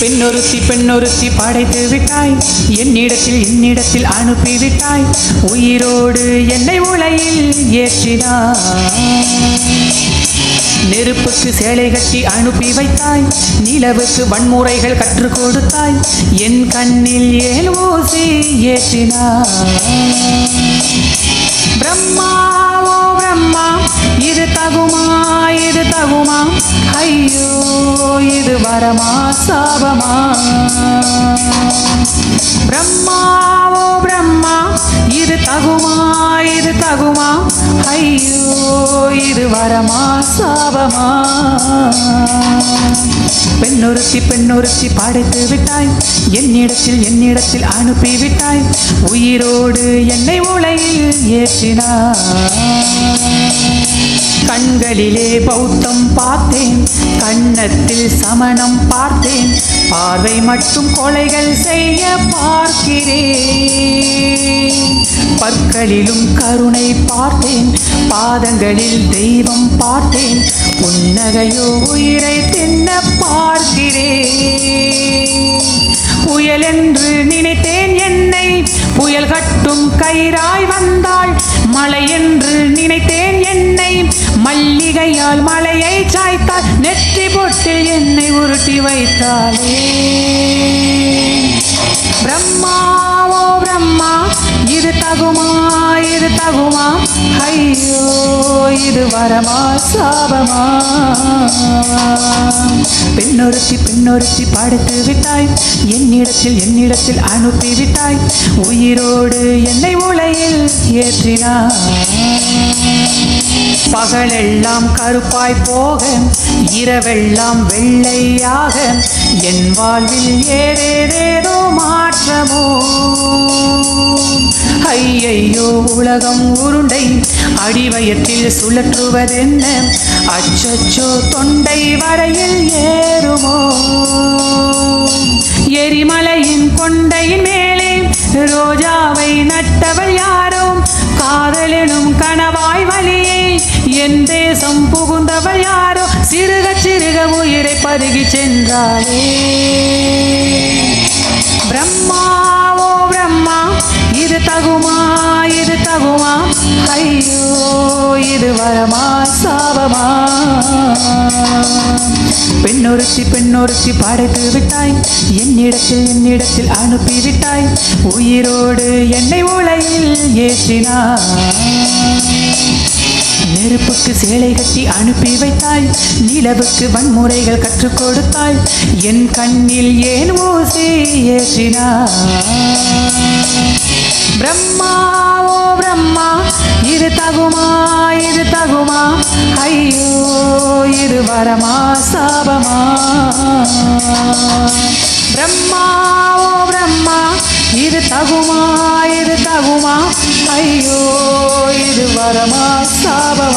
பெண்ணொருத்தி பெண்ணொருத்தி படைத்து விட்டாய். என்னிடத்தில் என்னிடத்தில் அனுப்பி விட்டாய். உயிரோடு என்னை உலையில் ஏற்றினாய். நெருப்புக்கு சேலை கட்டி அனுப்பி வைத்தாய். நிலவுக்கு வன்முறைகள் கற்றுக் கொடுத்தாய். என் கண்ணில் ஏன் ஊசி ஏற்றினாய்? பிரம்மா ஓ பிரம்மா இது தகுமா இது தகுமா? ஐயோ. வரமா சாபமா? இது வரமா சாபமா? பெண்ணொருத்தி பெண்ணொருத்தி படைத்து விட்டாய். என்னிடத்தில் என்னிடத்தில் அனுப்பி விட்டாய். உயிரோடு என்னை உலையில் ஏற்றினாய். கண்களிலே பௌத்தம் பார்த்தேன். கன்னத்தில் சமணம் பார்த்தேன். பார்வை மட்டும் கொலைகள் செய்ய பார்க்கிறேன். பற்களிலும் கருணை பார்த்தேன். பாதங்களில் தெய்வம் பார்த்தேன். புன்னகையோ உயிரை தின்ன பார்க்கிறேன். புயல் என்று நினைத்தேன் என்னை. புயல் கட்டும் கயிறாய் வந்தாள். மழை என்று நினைத்தேன் என்னை. மல்லிகையால் மலையை சாய்த்தாள். நெற்றி பொட்டில் என்னை உருட்டி வைத்தாளே. ஐயோ இது வரமா சாபமா? பெண்ணொருத்தி பெண்ணொருத்தி படுத்து விட்டாய். என்னிடத்தில் என்னிடத்தில் அனுப்பி விட்டாய். உயிரோடு என்னை உலையில் ஏற்றினாய். பகலெல்லாம் கருப்பாய் போக இரவெல்லாம் வெள்ளையாக என் வாழ்வில் ஏதேதேதோ மாற்றமோ? ஐயையோ உலகம் உருண்டை அடிவயத்தில் சுழற்றுவதென்ன? அச்சச்சோ தொண்டை வரையில் ஏறுமோ? எரிமலையின் கொண்டையின் மேலே ரோஜாவை நட்டவள் யாரோ? காதலெனும் கனவாய் வழியே என் தேசம் புகுந்தவள் யாரோ? சிறுக சிறுக உயிரை பருகி சென்றாளே. பிரம்மாவோ பிரம்மா இது தகுமா? இது ஐயோ இது வரமா? சாபமா? பெண்ணொருத்தி பெண்ணொருத்தி படைத்து விட்டாய். என்னிடத்தில் என்னிடத்தில் அனுப்பி விட்டாய். உயிரோடு என்னை உலையில் ஏற்றினாய். நெருப்புக்கு சேலை கட்டி அனுப்பி வைத்தாய். நிலவுக்கு வன்முறைகள் கற்றுக் கொடுத்தாய். என் கண்ணில் ஏன் ஊசி ஏற்றினாய்? பிரம்மா ஓ பிரம்மா இது தகுமா இது தகுமா? ஐயோ இது வரமா சாபமா? பிரம்மா ஓ பிரம்மா இது தகுமா இது தகுமா? ஐயோ இது வரமா சாபமா?